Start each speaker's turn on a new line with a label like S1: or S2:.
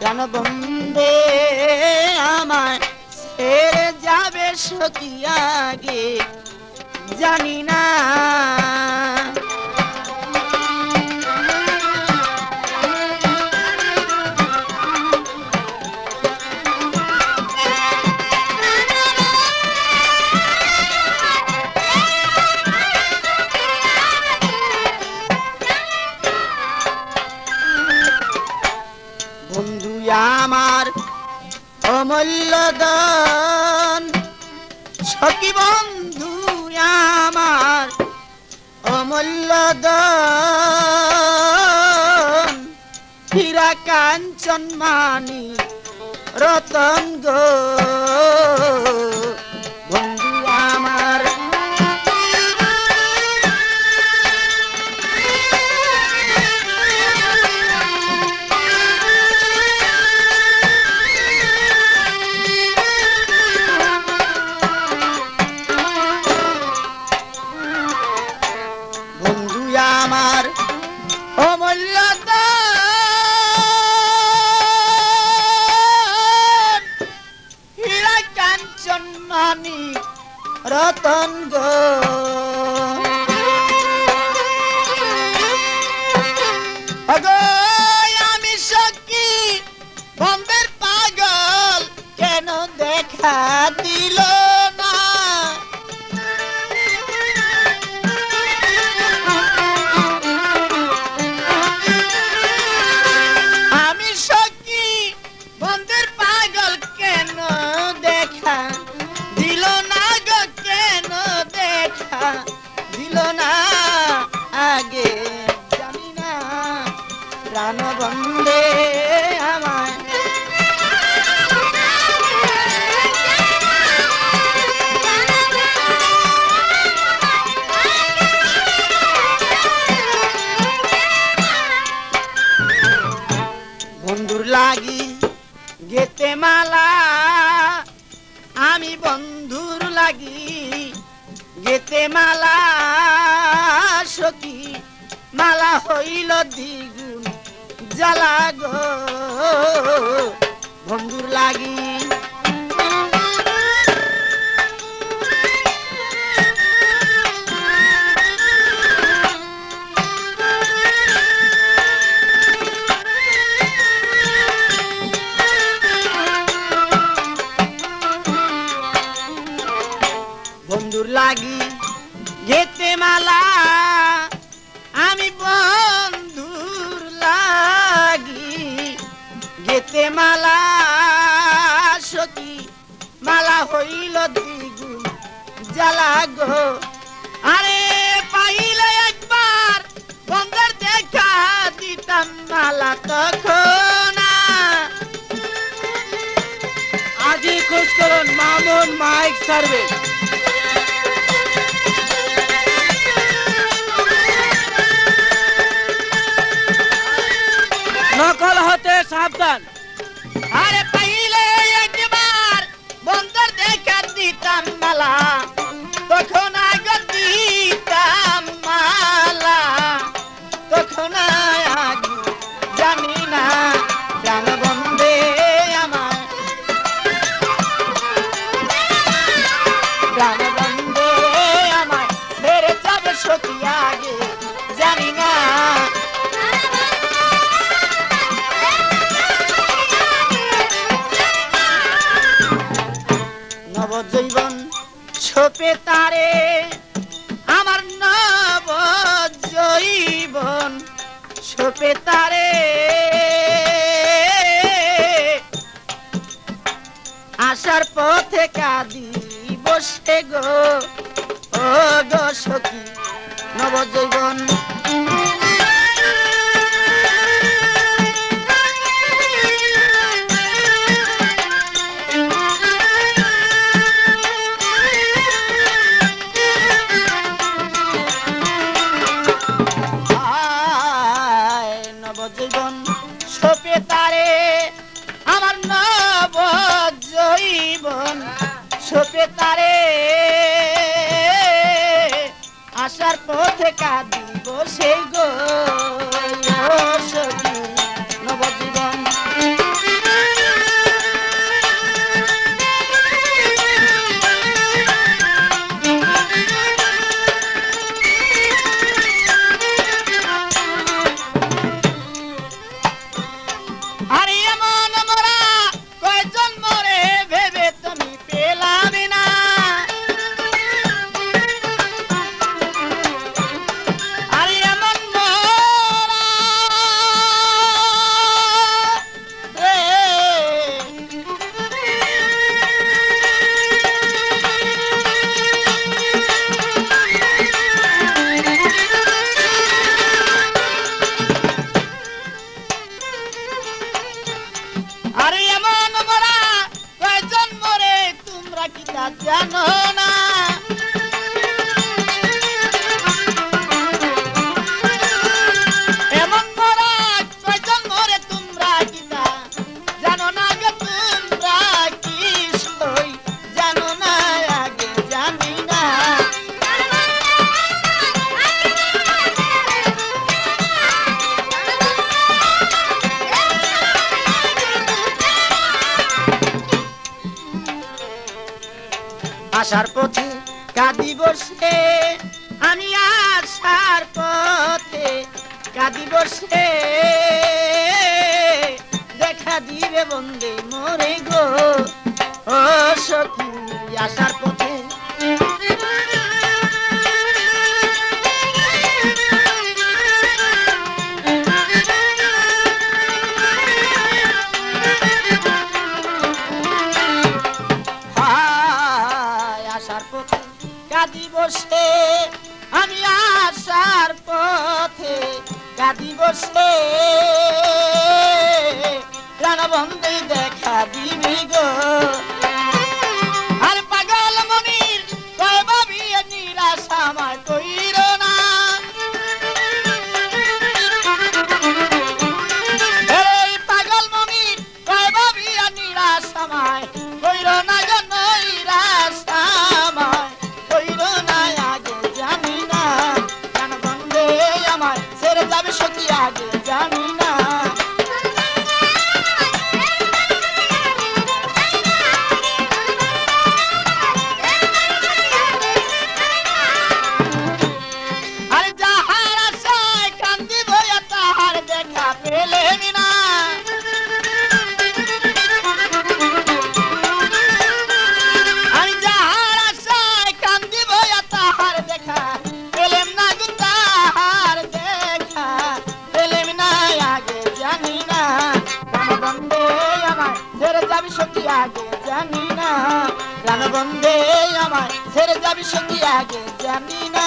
S1: জানি না প্রাণ বন্ধে আমায় ছেড়ে যাবে সখী আগে। জানি না দান। সখী বন্ধু আমার অমূল্য দান। কাঞ্চন মানি রতন গো। লাগি গেতে মালা, আমি বন্ধুর লাগি গেতে মালা, সখী মালা হইল দ্বিগুণ জ্বালা গো। বন্ধুর লাগি মালা, সখী, মালা হইল দ্বিগুণ জ্বালা গো। আরে পাইলে একবার বন্ধের দেখা দিতাম মালা তখন
S2: আজই খোঁজ করুন মামুন মাইক সার্ভিস নকল হতে সাবধান।
S1: প্রাণ বন্ধে আমায় ছেড়ে যাবে ছোপে তারে আমার নবজৈবন ছোপে তারে। আসার পথে কাঁদি বসে গো ও সখী নবজৈবন। সোপে তারে। আসার পথে কাঁদিব সেই গো। জানো না। আসার পথে কাঁদি বসে আমি আসার পথে কাঁদি বসে দেখা দিবে বন্দে মরে গো। ও সখী আসার পথে আসার পথে কাঁদি বসে আমি আসার পথে কাঁদি বসে প্রাণবন্দে দেখা দিবি গো। আর পাগল মনির, কয় ভাবি নিরাশা আমার কইর সখী আগে সখী আগে জানি না। প্রাণবন্ধে আমার ছেড়ে যাবি সখী আগে জানি না।